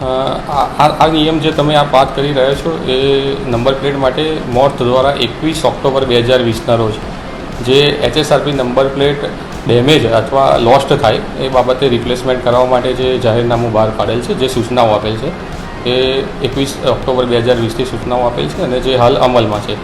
આ નિયમ જે તમે આ વાત કરી રહ્યા છો એ નંબર પ્લેટ માટે મોર્થ દ્વારા એકવીસ ઓક્ટોબર બે હજાર વીસના રોજ જે એચએસઆરપી નંબર પ્લેટ ડેમેજ અથવા લોસ્ટ થાય એ બાબતે રિપ્લેસમેન્ટ કરાવવા માટે જે જાહેરનામું બહાર પાડેલ છે, જે સૂચનાઓ આપેલ છે, એ એકવીસ ઓક્ટોબર બે હજાર વીસથી સૂચનાઓ આપેલ છે અને જે હાલ અમલમાં છે.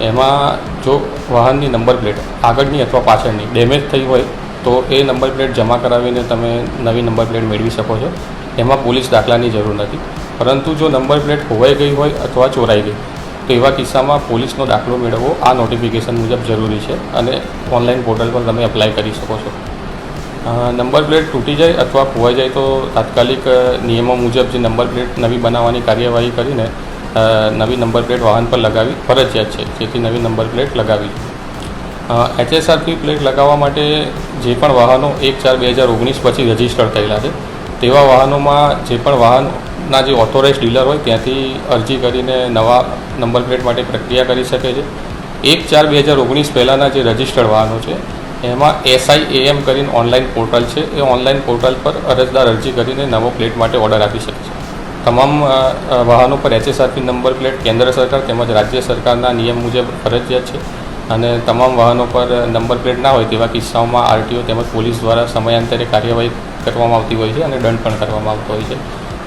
એમાં જો વાહનની નંબર પ્લેટ આગળની અથવા પાછળની ડેમેજ થઈ હોય તો એ નંબર પ્લેટ જમા કરાવીને તમે નવી નંબર પ્લેટ મેળવી શકો છો. એમાં પોલીસ દાખલાની જરૂર નથી. પરંતુ જો નંબર પ્લેટ ખોવાઈ ગઈ હોય અથવા ચોરાઈ ગઈ, તો એવા કિસ્સામાં પોલીસનો દાખલો મેળવવો આ નોટિફિકેશન મુજબ જરૂરી છે અને ઓનલાઈન પોર્ટલ પર તમે એપ્લાય કરી શકો છો. નંબર પ્લેટ તૂટી જાય અથવા ખોવાઈ જાય તો તાત્કાલિક નિયમો મુજબ જે નંબર પ્લેટ નવી બનાવવાની કાર્યવાહી કરીને નવી નંબર પ્લેટ વાહન પર લગાવી ફરજિયાત છે. જેથી નવી નંબર પ્લેટ લગાવી એચએસઆરપી પ્લેટ લગાવવા માટે જે પણ વાહનો એક ચાર બે હજાર ઓગણીસ પછી રજિસ્ટર થયેલા છે. તેવા વાહનોમાં જે પણ વાહનના જે ઓથોરાઇઝ ડીલર હોય ત્યાંથી અરજી કરીને નવા નંબર પ્લેટ માટે પ્રક્રિયા કરી શકે છે. એક ચાર બે હજાર ઓગણીસ પહેલાંના જે રજિસ્ટર્ડ વાહનો છે, એમાં એસઆઈ એએમ કરીને ઓનલાઈન પોર્ટલ છે. એ ઓનલાઈન પોર્ટલ પર અરજદાર અરજી કરીને નવો પ્લેટ માટે ઓર્ડર આપી શકે છે. તમામ વાહનો પર એચએસઆરપી નંબર પ્લેટ કેન્દ્ર સરકાર તેમજ રાજ્ય સરકારના નિયમ મુજબ ફરજિયાત છે અને તમામ વાહનો પર નંબર પ્લેટ ના હોય તેવા કિસ્સાઓમાં આરટીઓ તેમજ પોલીસ દ્વારા સમયાંતરે કાર્યવાહી કરવામાં આવતી હોય છે અને દંડ પણ કરવામાં આવતો હોય છે.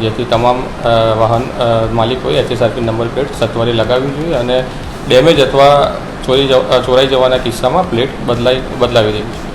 જેથી તમામ વાહન માલિકોએ એચએસઆરપી નંબર પ્લેટ સત્વરે લગાવવી જોઈએ અને ડેમેજ અથવા ચોરી ચોરાઈ જવાના કિસ્સામાં પ્લેટ બદલાઈ, બદલાવી દેવી જોઈએ.